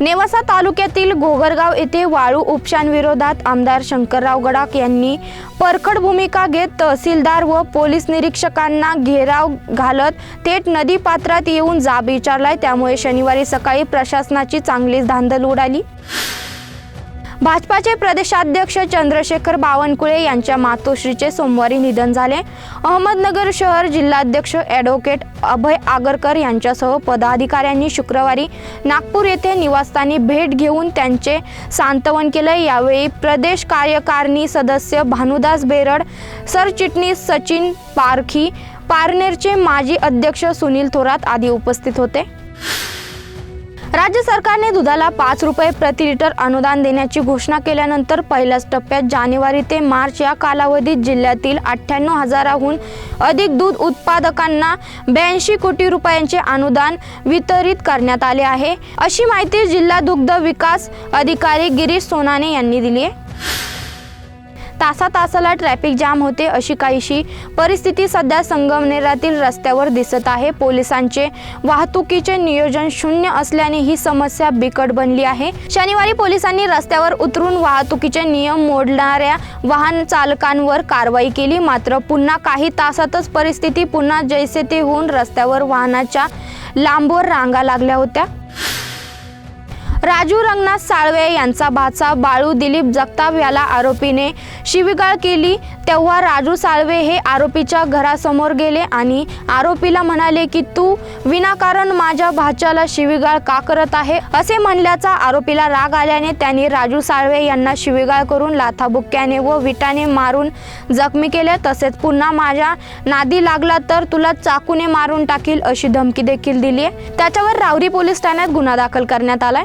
नेवासा तालुक्यातील घोगरगाव येथे वाळू उपशांविरोधात आमदार शंकरराव गडाख यांनी परखड भूमिका घेत तहसीलदार व पोलीस निरीक्षकांना घेराव घालत थेट नदी पात्रात येऊन जाब विचारलाय. त्यामुळे शनिवारी सकाळी प्रशासनाची चांगलीच धांदल उडाली. भाजपाचे प्रदेशाध्यक्ष चंद्रशेखर बावनकुळे यांच्या मातोश्रीचे सोमवारी निधन झाले. अहमदनगर शहर जिल्हाध्यक्ष ॲडव्होकेट अभय आगरकर यांच्यासह पदाधिकाऱ्यांनी शुक्रवारी नागपूर येथे निवासस्थानी भेट घेऊन त्यांचे सांत्वन केले. यावेळी प्रदेश कार्यकारिणी सदस्य भानुदास बेरड सरचिटणीस सचिन पारखी पारनेरचे माजी अध्यक्ष सुनील थोरात आदी उपस्थित होते. राज्य सरकारने दुधाला पाच रुपये प्रति लिटर अनुदान देण्याची घोषणा केल्यानंतर पहिल्याच टप्प्यात जानेवारी ते मार्च या कालावधीत जिल्ह्यातील अठ्ठ्याण्णव हजाराहून अधिक दूध उत्पादकांना ब्याऐंशी कोटी रुपयांचे अनुदान वितरित करण्यात आले आहे. अशी माहिती जिल्हा दुग्ध विकास अधिकारी गिरीश सोनाने यांनी दिली आहे. तासा तासाला ट्रॅफिक जाम होते अशी काहीशी परिस्थिती सध्या संगमनेरातील रस्त्यावर दिसत आहे. पोलिसांचे वाहतुकीचे नियोजन शून्य असल्याने ही समस्या बिकट बनली आहे. शनिवारी पोलिसांनी रस्त्यावर उतरून वाहतुकीचे नियम मोडणाऱ्या वाहन चालकांवर कारवाई केली. मात्र पुन्हा काही तासातच परिस्थिती पुन्हा जैसे ते होऊन रस्त्यावर वाहनाच्या लांबवर रांगा लागल्या होत्या. राजू रंगनाथ साळवे यांचा भाचा बाळू दिलीप जगताप याला आरोपीने शिवीगाळ केली. तेव्हा राजू साळवे हे आरोपीच्या घरासमोर गेले आणि आरोपीला म्हणाले की तू विनाकारण माझ्या भाच्याला शिवीगाळ का करत आहे? असे म्हणल्याचा आरोपीला राग आल्याने त्यांनी राजू साळवे यांना शिवीगाळ करून लाथाबुक्क्याने व विटाने मारून जखमी केले. तसेच पुन्हा माझ्या नादी लागला तर तुला चाकूने मारून टाकील अशी धमकी देखील दिली आहे त्याच्यावर रावरी पोलीस ठाण्यात गुन्हा दाखल करण्यात आलाय.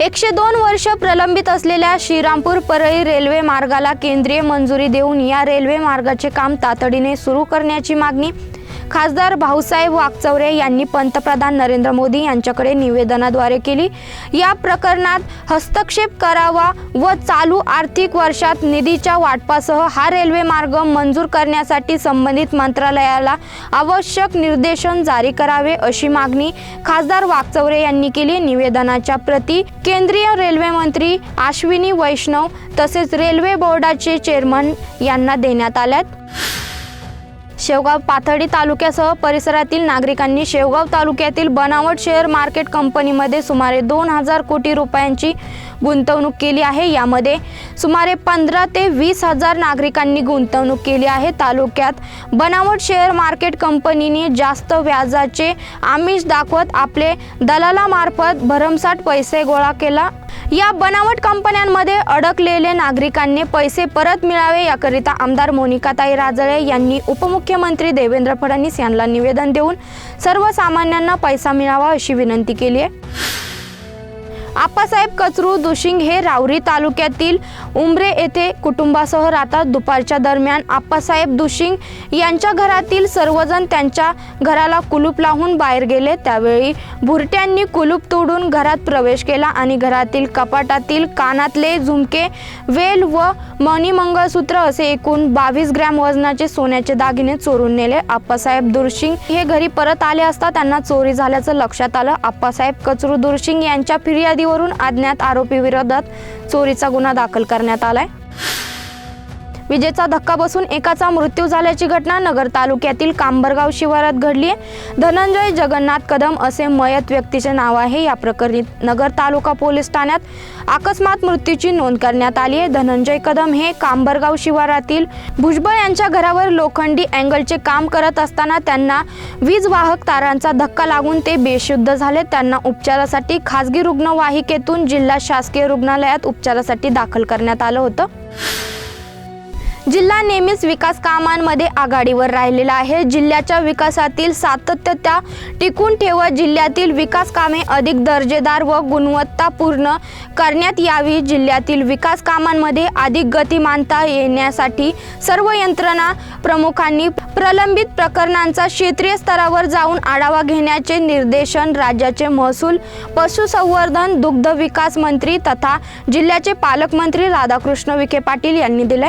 एकशे दोन वर्ष प्रलंबित असलेल्या श्रीरामपूर परळी रेल्वे मार्गाला केंद्रीय मंजुरी देऊन या रेल्वे मार्गाचे काम तातडीने सुरू करण्याची मागणी खासदार भाऊसाहेब वागचौरे यांनी पंतप्रधान नरेंद्र मोदी यांच्याकडे निवेदनाद्वारे केली. या प्रकरणात हस्तक्षेप करावा व चालू आर्थिक वर्षात निधीच्या वाटपासह हा रेल्वे मार्ग मंजूर करण्यासाठी संबंधित मंत्रालयाला आवश्यक निर्देशन जारी करावे अशी मागणी खासदार वागचौरे यांनी केली. निवेदनाच्या प्रती केंद्रीय रेल्वे मंत्री अश्विनी वैष्णव तसेच रेल्वे बोर्डाचे चेअरमन यांना देण्यात आल्यात. शेवगाव पाथर्डी तालुक्यासह परिसरातील नागरिकांनी शेवगाव तालुक्यातील बनावट शेअर मार्केट कंपनीमध्ये सुमारे दोन हजार कोटी रुपयांची गुंतवणूक केली आहे. यामध्ये सुमारे पंधरा ते वीस हजार नागरिकांनी गुंतवणूक केली आहे. तालुक्यात बनावट शेअर मार्केट कंपनीने जास्त व्याजाचे आमिष दाखवत आपले दलालामार्फत भरमसाठ पैसे गोळा केला या बनावट कंपन्यांमध्ये अडकलेले नागरिकांनी पैसे परत मिळावे याकरिता आमदार मोनिकाताई राजळे यांनी उपमुख्यमंत्री देवेंद्र फडणवीस यांना निवेदन देऊन सर्वसामान्यांना पैसा मिळावा अशी विनंती केली आहे. आप्पासाहेब कचरू दुशिंग हे रावरी तालुक्यातील उमरे येथे कुटुंबासह राहतात. दुपारच्या दरम्यान आप्पासाहेब दुशिंग यांच्या घरातील सर्वजण त्यांच्या घराला कुलूप लावून बाहेर गेले. त्यावेळी भुरट्यांनी कुलूप तोडून घरात प्रवेश केला आणि घरातील कपाटातील कानातले झुमके वेल व मणी मंगळसूत्र असे एकूण बावीस ग्रॅम वजनाचे सोन्याचे दागिने चोरून नेले. आप्पासाहेब दुर्शिंग हे घरी परत आले असता त्यांना चोरी झाल्याचं लक्षात आलं. आप्पासाहेब कचरू दुर्शिंग यांच्या माहितीवरून अज्ञात आरोपी विरोधात चोरीचा गुन्हा दाखल करण्यात आलाय. विजेचा धक्का बसून एकाचा मृत्यू झाल्याची घटना नगर तालुक्यातील कांबरगाव शिवारात घडली आहे. धनंजय जगन्नाथ कदम असे मयत व्यक्तीचे नाव आहे. या प्रकरणी नगर तालुका पोलीस ठाण्यात अकस्मात मृत्यूची नोंद करण्यात आली आहे. धनंजय कदम हे कांबरगाव शिवारातील भुजबळ यांच्या घरावर लोखंडी अँगलचे काम करत असताना त्यांना वीज वाहक तारांचा धक्का लागून ते बेशुद्ध झाले. त्यांना उपचारासाठी खासगी रुग्णवाहिकेतून जिल्हा शासकीय रुग्णालयात उपचारासाठी दाखल करण्यात आलं होतं. जिल्हा नेहमीच विकास कामांमध्ये आघाडीवर राहिलेला आहे. जिल्ह्याच्या विकासातील सातत्यता टिकून ठेवत जिल्ह्यातील विकास कामे अधिक दर्जेदार व गुणवत्तापूर्ण करण्यात यावी. जिल्ह्यातील विकास कामांमध्ये अधिक गतिमानता येण्यासाठी सर्व यंत्रणा प्रमुखांनी प्रलंबित प्रकरणांचा क्षेत्रीय स्तरावर जाऊन आढावा घेण्याचे निर्देशन राज्याचे महसूल पशुसंवर्धन दुग्ध विकास मंत्री तथा जिल्ह्याचे पालकमंत्री राधाकृष्ण विखे पाटील यांनी दिले.